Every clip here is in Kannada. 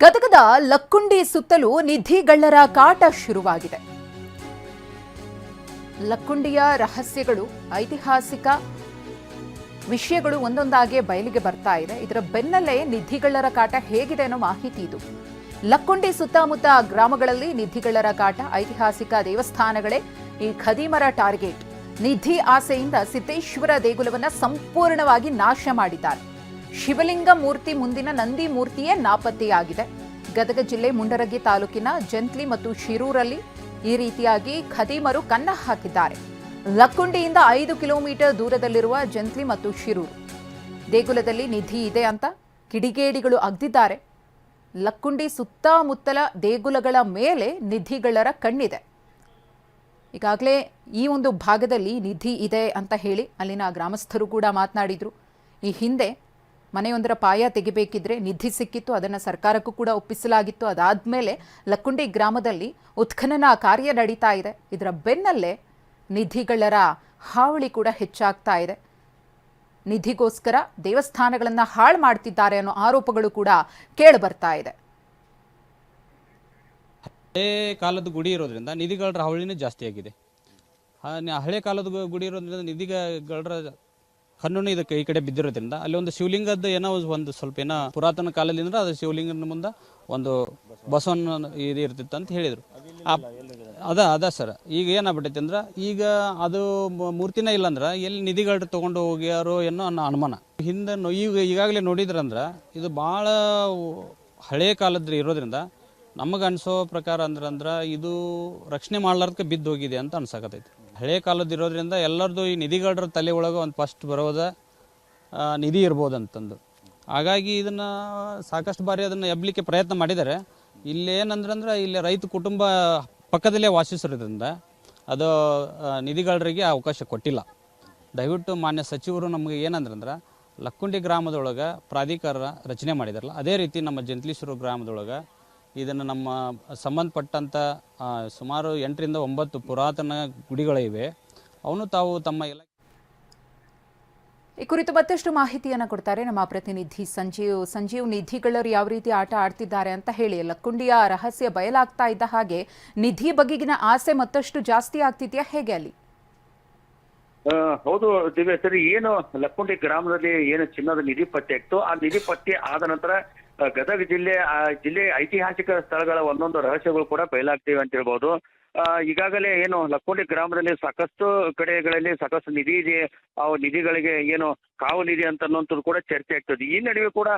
ಗದಗದ ಲಕ್ಕುಂಡಿ ಸುತ್ತಲೂ ನಿಧಿಗಳ್ಳರ ಕಾಟ ಶುರುವಾಗಿದೆ. ಲಕ್ಕುಂಡಿಯ ರಹಸ್ಯಗಳು, ಐತಿಹಾಸಿಕ ವಿಷಯಗಳು ಒಂದೊಂದಾಗೆ ಬಯಲಿಗೆ ಬರ್ತಾ ಇದೆ. ಇದರ ಬೆನ್ನಲ್ಲೇ ನಿಧಿಗಳ್ಳರ ಕಾಟ ಹೇಗಿದೆ ಅನ್ನೋ ಮಾಹಿತಿ ಇದು. ಲಕ್ಕುಂಡಿ ಸುತ್ತಮುತ್ತ ಗ್ರಾಮಗಳಲ್ಲಿ ನಿಧಿಗಳ್ಳರ ಕಾಟ, ಐತಿಹಾಸಿಕ ದೇವಸ್ಥಾನಗಳೇ ಈ ಖದೀಮರ ಟಾರ್ಗೆಟ್. ನಿಧಿ ಆಸೆಯಿಂದ ಸಿದ್ದೇಶ್ವರ ದೇಗುಲವನ್ನ ಸಂಪೂರ್ಣವಾಗಿ ನಾಶ ಮಾಡಿದ್ದಾರೆ. ಶಿವಲಿಂಗ ಮೂರ್ತಿ ಮುಂದಿನ ನಂದಿ ಮೂರ್ತಿಯೇ ನಾಪತ್ತೆಯಾಗಿದೆ. ಗದಗ ಜಿಲ್ಲೆ ಮುಂಡರಗಿ ತಾಲೂಕಿನ ಜಂತ್ಲಿ ಮತ್ತು ಶಿರೂರಲ್ಲಿ ಈ ರೀತಿಯಾಗಿ ಖದೀಮರು ಕನ್ನ ಹಾಕಿದ್ದಾರೆ. ಲಕ್ಕುಂಡಿಯಿಂದ ಐದು ಕಿಲೋಮೀಟರ್ ದೂರದಲ್ಲಿರುವ ಜಂತ್ಲಿ ಮತ್ತು ಶಿರೂರು. ದೇಗುಲದಲ್ಲಿ ನಿಧಿ ಇದೆ ಅಂತ ಕಿಡಿಗೇಡಿಗಳು ಅಗ್ದಿದ್ದಾರೆ. ಲಕ್ಕುಂಡಿ ಸುತ್ತಮುತ್ತಲ ದೇಗುಲಗಳ ಮೇಲೆ ನಿಧಿಗಳರ ಕಣ್ಣಿದೆ. ಈಗಾಗಲೇ ಈ ಒಂದು ಭಾಗದಲ್ಲಿ ನಿಧಿ ಇದೆ ಅಂತ ಹೇಳಿ ಅಲ್ಲಿನ ಗ್ರಾಮಸ್ಥರು ಕೂಡ ಮಾತನಾಡಿದರು. ಈ ಹಿಂದೆ ಮನೆಯೊಂದರ ಪಾಯ ತೆಗಿಬೇಕಿದ್ರೆ ನಿಧಿ ಸಿಕ್ಕಿತ್ತು, ಅದನ್ನು ಸರ್ಕಾರಕ್ಕೂ ಕೂಡ ಒಪ್ಪಿಸಲಾಗಿತ್ತು. ಅದಾದಮೇಲೆ ಲಕ್ಕುಂಡಿ ಗ್ರಾಮದಲ್ಲಿ ಉತ್ಖನನ ಕಾರ್ಯ ನಡೀತಾ ಇದೆ. ಇದರ ಬೆನ್ನಲ್ಲೇ ನಿಧಿಗಳರ ಹಾವಳಿ ಕೂಡ ಹೆಚ್ಚಾಗ್ತಾ ಇದೆ. ನಿಧಿಗೋಸ್ಕರ ದೇವಸ್ಥಾನಗಳನ್ನು ಹಾಳು ಮಾಡ್ತಿದ್ದಾರೆ ಅನ್ನೋ ಆರೋಪಗಳು ಕೂಡ ಕೇಳಿಬರ್ತಾ ಇದೆ. ಹಳೆ ಕಾಲದ ಗುಡಿ ಇರೋದ್ರಿಂದ ನಿಧಿಗಳರ ಹಾವಳಿನೇ ಜಾಸ್ತಿ ಆಗಿದೆ. ಹಳೆ ಕಾಲದ ಗುಡಿ ಇರೋದ್ರಿಂದ ನಿಧಿಗಳರ ಕಣ್ಣು ಇದಕ್ಕೆ ಈ ಕಡೆ ಬಿದ್ದಿರೋದ್ರಿಂದ ಅಲ್ಲಿ ಒಂದು ಶಿವಲಿಂಗದ ಏನೋ ಒಂದು ಸ್ವಲ್ಪ ಏನೋ ಪುರಾತನ ಕಾಲದಿಂದ ಅದು ಶಿವಲಿಂಗನ ಮುಂದೆ ಒಂದು ಬಸವನ ಇದು ಇರ್ತಿತ್ತು ಅಂತ ಹೇಳಿದರು. ಅದ ಅದ ಸರ್. ಈಗ ಏನಾಗ್ಬಿಟ್ಟೈತಿ ಅಂದ್ರೆ ಈಗ ಅದು ಮೂರ್ತಿನ ಮೂರ್ತಿನೇ ಇಲ್ಲ ಅಂದ್ರೆ ಎಲ್ಲಿ ನಿಧಿಗಳು ತೊಗೊಂಡು ಹೋಗ್ಯಾರೋ ಏನೋ ಅನ್ನೋ ಅನುಮಾನ. ಹಿಂದೆ ಈಗ, ಈಗಾಗಲೇ ನೋಡಿದ್ರಂದ್ರೆ ಇದು ಭಾಳ ಹಳೆ ಕಾಲದ ಇರೋದ್ರಿಂದ ನಮಗೆ ಅನ್ಸೋ ಪ್ರಕಾರ ಅಂದ್ರೆ ಅಂದ್ರೆ ಇದು ರಕ್ಷಣೆ ಮಾಡ್ಲಾರ್ದಕ್ಕೆ ಬಿದ್ದೋಗಿದೆ ಅಂತ ಅನ್ಸಕತೈತಿ ಹಳೆ ಕಾಲದ ಇರೋದ್ರಿಂದ ಎಲ್ಲರದು ಈ ನಿಧಿಗಳರ ತಲೆ ಒಳಗೆ ಒಂದು ಫಸ್ಟ್ ಬರೋದ ನಿಧಿ ಇರ್ಬೋದು ಅಂತಂದು. ಹಾಗಾಗಿ ಇದನ್ನು ಸಾಕಷ್ಟು ಬಾರಿ ಅದನ್ನು ಎಬ್ಲಿಕ್ಕೆ ಪ್ರಯತ್ನ ಮಾಡಿದ್ದಾರೆ. ಇಲ್ಲೇನಂದ್ರೆ ಇಲ್ಲಿ ರೈತ ಕುಟುಂಬ ಪಕ್ಕದಲ್ಲೇ ವಾಸಿಸಿರೋದ್ರಿಂದ ಅದು ನಿಧಿಗಳರಿಗೆ ಅವಕಾಶ ಕೊಟ್ಟಿಲ್ಲ. ದಯವಿಟ್ಟು ಮಾನ್ಯ ಸಚಿವರು ನಮಗೆ ಏನಂದ್ರಂದ್ರೆ ಲಕ್ಕುಂಡಿ ಗ್ರಾಮದೊಳಗೆ ಪ್ರಾಧಿಕಾರ ರಚನೆ ಮಾಡಿದಾರಲ್ಲ, ಅದೇ ರೀತಿ ನಮ್ಮ ಜಂತ್ಲೀಶ್ವರ ಗ್ರಾಮದೊಳಗೆ ಇದನ್ನು ನಮ್ಮ ಸಂಬಂಧಪಟ್ಟಂಥ ಆ, ಸುಮಾರು ಎಂಟರಿಂದ ಒಂಬತ್ತು ಪುರಾತನ ಗುಡಿಗಳಿವೆ. ಅವನು ತಾವು ತಮ್ಮ ಈ ಕುರಿತು ಮತ್ತಷ್ಟು ಮಾಹಿತಿಯನ್ನು ಕೊಡ್ತಾರೆ ನಮ್ಮ ಪ್ರತಿನಿಧಿ ಸಂಜೀವ್. ಸಂಜೀವ್ ನಿಧಿಗಳರು ಯಾವ ರೀತಿ ಆಟ ಆಡ್ತಿದ್ದಾರೆ ಅಂತ ಹೇಳಿ. ಲಕ್ಕುಂಡಿಯ ರಹಸ್ಯ ಬಯಲಾಗ್ತಾ ಇದ್ದ ಹಾಗೆ ನಿಧಿ ಬಗೆಗಿನ ಆಸೆ ಮತ್ತಷ್ಟು ಜಾಸ್ತಿ ಆಗ್ತಿದ್ಯಾ? ಹೇಗೆ ಅಲ್ಲಿ? ಆ, ಹೌದು ದಿವ್ಯ ಸರಿ ಏನು ಲಕ್ಕುಂಡಿ ಗ್ರಾಮದಲ್ಲಿ ಏನು ಚಿನ್ನದ ನಿಧಿ ಪತ್ತೆ ಇತ್ತು ಆ ನಿಧಿ ಪತ್ತೆ ಆದ ನಂತರ ಗದಗ ಜಿಲ್ಲೆ ಆ ಜಿಲ್ಲೆ ಐತಿಹಾಸಿಕ ಸ್ಥಳಗಳ ಒಂದೊಂದು ರಹಸ್ಯಗಳು ಕೂಡ ಬಯಲಾಗ್ತಿವೆ ಅಂತ ಹೇಳ್ಬೋದು. ಈಗಾಗಲೇ ಏನು ಲಕ್ಕುಂಡಿ ಗ್ರಾಮದಲ್ಲಿ ಸಾಕಷ್ಟು ಕಡೆಗಳಲ್ಲಿ ಸಾಕಷ್ಟು ನಿಧಿ ಇದೆ. ಆ ನಿಧಿಗಳಿಗೆ ಏನು ಕಾವು ನಿಧಿ ಅಂತ ಅನ್ನೋಂಥದ್ದು ಕೂಡ ಚರ್ಚೆ ಆಗ್ತದೆ. ಈ ನಡುವೆ ಕೂಡ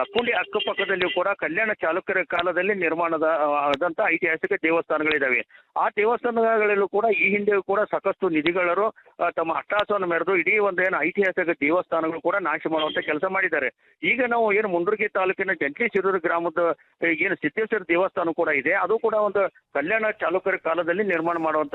ಲಕ್ಕುಂಡಿ ಅಕ್ಕಪಕ್ಕದಲ್ಲಿ ಕೂಡ ಕಲ್ಯಾಣ ಚಾಲುಕ್ಯರ ಕಾಲದಲ್ಲಿ ನಿರ್ಮಾಣದ ಆದಂತಹ ಆದಂತ ಐತಿಹಾಸಿಕ ದೇವಸ್ಥಾನಗಳಿದಾವೆ. ಆ ದೇವಸ್ಥಾನಗಳಲ್ಲೂ ಕೂಡ ಈ ಹಿಂದೆ ಕೂಡ ಸಾಕಷ್ಟು ನಿಧಿಗಳರು ತಮ್ಮ ಅಟ್ಟಾಸವನ್ನು ಮೆರೆದು ಇಡೀ ಒಂದು ಏನು ಐತಿಹಾಸಿಕ ದೇವಸ್ಥಾನಗಳು ಕೂಡ ನಾಶ ಮಾಡುವಂತ ಕೆಲಸ ಮಾಡಿದ್ದಾರೆ. ಈಗ ನಾವು ಏನು ಮುಂಡ್ರಗಿ ತಾಲೂಕಿನ ಜಂಟಿ ಶಿರೂರು ಗ್ರಾಮದ, ಏನು ಸಿದ್ದೇಶ್ವರ ದೇವಸ್ಥಾನ ಕೂಡ ಇದೆ. ಅದು ಕೂಡ ಒಂದು ಕಲ್ಯಾಣ ಚಾಲುಕ್ಯರ ಕಾಲದಲ್ಲಿ ನಿರ್ಮಾಣ ಮಾಡುವಂತ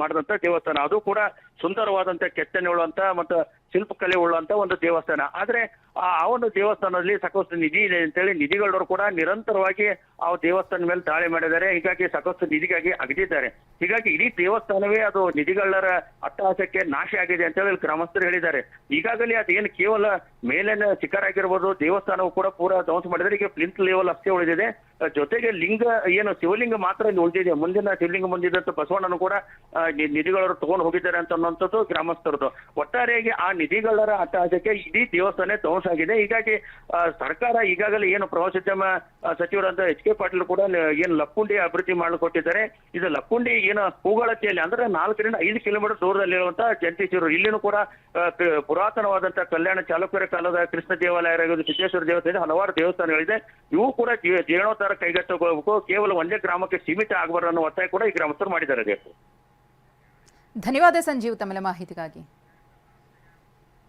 ಮಾಡಿದಂತ ದೇವಸ್ಥಾನ. ಅದು ಕೂಡ ಸುಂದರವಾದಂತ ಕೆತ್ತನೆ ಉಳ್ಳುವಂತ ಮತ್ತು ಶಿಲ್ಪಕಲೆ ಉಳ್ಳುವಂತ ಒಂದು ದೇವಸ್ಥಾನ. ಆದ್ರೆ ಆ ಒಂದು ದೇವಸ್ಥಾನದಲ್ಲಿ ಸಾಕಷ್ಟು ನಿಧಿ ಇದೆ ಅಂತೇಳಿ ನಿಧಿಗಳವರು ಕೂಡ ನಿರಂತರವಾಗಿ ಆ ದೇವಸ್ಥಾನ ಮೇಲೆ ದಾಳಿ ಮಾಡಿದ್ದಾರೆ. ಹೀಗಾಗಿ ಸಾಕಷ್ಟು ನಿಧಿಗಾಗಿ ಅಗದಿದ್ದಾರೆ. ಹೀಗಾಗಿ ಇಡೀ ದೇವಸ್ಥಾನವೇ ಅದು ನಿಧಿಗಳರ ಅಟ್ಟಹಾಸಕ್ಕೆ ನಾಶ ಆಗಿದೆ ಅಂತ ಹೇಳಿ ಗ್ರಾಮಸ್ಥರು ಹೇಳಿದ್ದಾರೆ. ಈಗಾಗಲೇ ಅದೇನು ಕೇವಲ ಮೇಲಿನ ಶಿಖರ ಆಗಿರ್ಬೋದು ದೇವಸ್ಥಾನವು ಕೂಡ ಪೂರಾ ಧ್ವಂಸ ಮಾಡಿದರೆ ಈಗ ಪ್ಲಿಂತ್ ಲೆವೆಲ್ ಅಷ್ಟೇ ಉಳಿದಿದೆ. ಜೊತೆಗೆ ಲಿಂಗ ಏನು ಶಿವಲಿಂಗ ಮಾತ್ರ ಇಲ್ಲಿ ಉಳಿದಿದೆ. ಮುಂದಿನ ಶಿವಲಿಂಗ ಮುಂದಿದ್ದಂತ ಬಸವಣ್ಣನು ಕೂಡ ಆ, ನಿ- ನಿಧಿಗಳವರು ತಗೊಂಡು ಹೋಗಿದ್ದಾರೆ ಅಂತ ಅನ್ನುವಂಥದ್ದು ಗ್ರಾಮಸ್ಥರದ್ದು. ಒಟ್ಟಾರೆಯಾಗಿ ಆ ನಿಧಿಗಳರ ಅಟ್ಟಾಜಕ್ಕೆ ಇಡೀ ದೇವಸ್ಥಾನ ಧ್ವಂಸ ಆಗಿದೆ. ಹೀಗಾಗಿ ಸರ್ಕಾರ ಈಗಾಗಲೇ ಏನು ಪ್ರವಾಸೋದ್ಯಮ ಸಚಿವರಂತ ಎಚ್ ಕೆ ಪಾಟೀಲ್ ಕೂಡ ಏನು ಲಕ್ಕುಂಡಿ ಅಭಿವೃದ್ಧಿ ಮಾಡಿಕೊಟ್ಟಿದ್ದಾರೆ. ಇದು ಲಕ್ಕುಂಡಿ ಏನು ಹೂಗಳತಿಯಲ್ಲಿ ಅಂದ್ರೆ ನಾಲ್ಕರಿಂದ ಐದು ಕಿಲೋಮೀಟರ್ ದೂರದಲ್ಲಿರುವಂತಹ ಜಂಟಿಸಿರು ಇಲ್ಲಿನೂ ಕೂಡ ಪುರಾತನವಾದಂತಹ ಪುರಾತನವಾದಂತ ಕಲ್ಯಾಣ ಚಾಲುಕ್ಯರ ಕಾಲದ ಕೃಷ್ಣ ದೇವಾಲಯ ಸಿದ್ದೇಶ್ವರ ದೇವಸ್ಥಾನ ಹಲವಾರು ದೇವಸ್ಥಾನಗಳಿದೆ. ಇವು ಕೂಡ ಜೀ- ಜೀರ್ಣೋದ್ಧಾರ ಕೈಗೆತ್ತಿಕೊಳ್ಳಬೇಕು. ಕೇವಲ ಒಂದೇ ಗ್ರಾಮಕ್ಕೆ ಸೀಮಿತ ಆಗಬಾರದು ಅನ್ನೋ ಒತ್ತಾಯ ಕೂಡ ಈ ಗ್ರಾಮಸ್ಥರು ಮಾಡಿದ್ದಾರೆ ಧನ್ಯವಾದ ಸಂಜೀವ್ ತಮ್ಮ ಮಾಹಿತಿಗಾಗಿ.